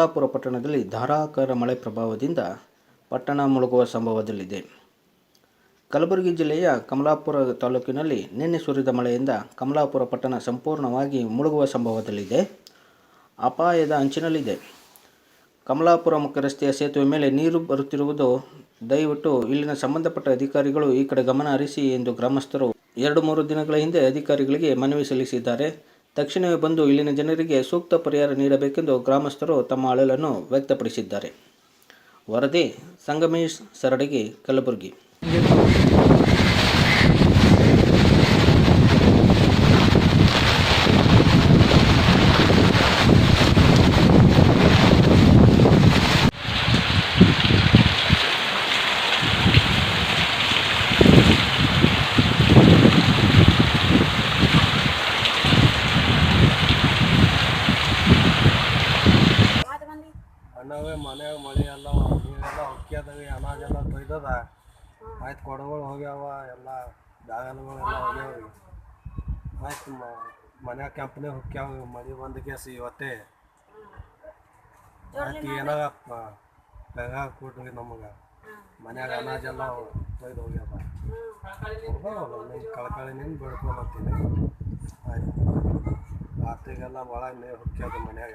ಕಮಲಾಪುರ ಪಟ್ಟಣದಲ್ಲಿ ಧಾರಾಕಾರ ಮಳೆ ಪ್ರಭಾವದಿಂದ ಪಟ್ಟಣ ಮುಳುಗುವ ಸಂಭವದಲ್ಲಿದೆ. ಕಲಬುರಗಿ ಜಿಲ್ಲೆಯ ಕಮಲಾಪುರ ತಾಲೂಕಿನಲ್ಲಿ ನಿನ್ನೆ ಸುರಿದ ಮಳೆಯಿಂದ ಕಮಲಾಪುರ ಪಟ್ಟಣ ಸಂಪೂರ್ಣವಾಗಿ ಮುಳುಗುವ ಸಂಭವದಲ್ಲಿದೆ. ಅಪಾಯದ ಅಂಚಿನಲ್ಲಿದೆ. ಕಮಲಾಪುರ ಮುಖ್ಯ ರಸ್ತೆಯ ಸೇತುವೆ ಮೇಲೆ ನೀರು ಬರುತ್ತಿರುವುದು ದಯವಿಟ್ಟು ಇಲ್ಲಿನ ಸಂಬಂಧಪಟ್ಟ ಅಧಿಕಾರಿಗಳು ಈ ಕಡೆ ಗಮನ ಹರಿಸಿ ಎಂದು ಗ್ರಾಮಸ್ಥರು ಎರಡು ಮೂರು ದಿನಗಳ ಹಿಂದೆ ಅಧಿಕಾರಿಗಳಿಗೆ ಮನವಿ ಸಲ್ಲಿಸಿದ್ದಾರೆ. ತಕ್ಷಣವೇ ಬಂದು ಇಲ್ಲಿನ ಜನರಿಗೆ ಸೂಕ್ತ ಪರಿಹಾರ ನೀಡಬೇಕೆಂದು ಗ್ರಾಮಸ್ಥರು ತಮ್ಮ ಅಳಲನ್ನು ವ್ಯಕ್ತಪಡಿಸಿದ್ದಾರೆ. ವರದಿ ಸಂಗಮೇಶ್ ಸರಡಗಿ ಕಲಬುರಗಿ. ಅಣ್ಣವೇ ಮನ್ಯಾಗ ಮಳೆ ಎಲ್ಲ ನೀರೆಲ್ಲ ಹೊಕ್ಕಿಯದವಿ ಅನಾಜೆಲ್ಲ ತೊಯ್ದದ. ಆಯ್ತು ಕೊಡಗಳು ಹೋಗ್ಯಾವ, ಎಲ್ಲ ಬ್ಯಾಗಲ್ಗಳೆಲ್ಲ ಹೋಗ್ಯಾವ. ಆಯ್ತು ಮನ್ಯಾಗ ಕಂಪ್ನಿ ಹೊಕ್ಕ್ಯಾವ ಮಳೆ ಬಂದ ಕೇಸ್ ಇವತ್ತೇ. ಆಯ್ತು ಏನಾಗಪ್ಪ? ಬೆಗ ಕೊಟ್ರಿ ನಮಗೆ. ಮನ್ಯಾಗ ಅನಾಜೆಲ್ಲ ತೊಯ್ದು ಹೋಗ್ಯಾವ. ನಿನ್ನ ಕಳ್ಕಳಿ ನಿಂದು ಬೆಳ್ಕೊಳತ್ತೀನಿ ಆಯ್ತು. ರಾತ್ರಿಗೆಲ್ಲ ಭಾಳ ನೀರು ಹೊಕ್ಕ್ಯಾದ ಮನ್ಯಾಗ.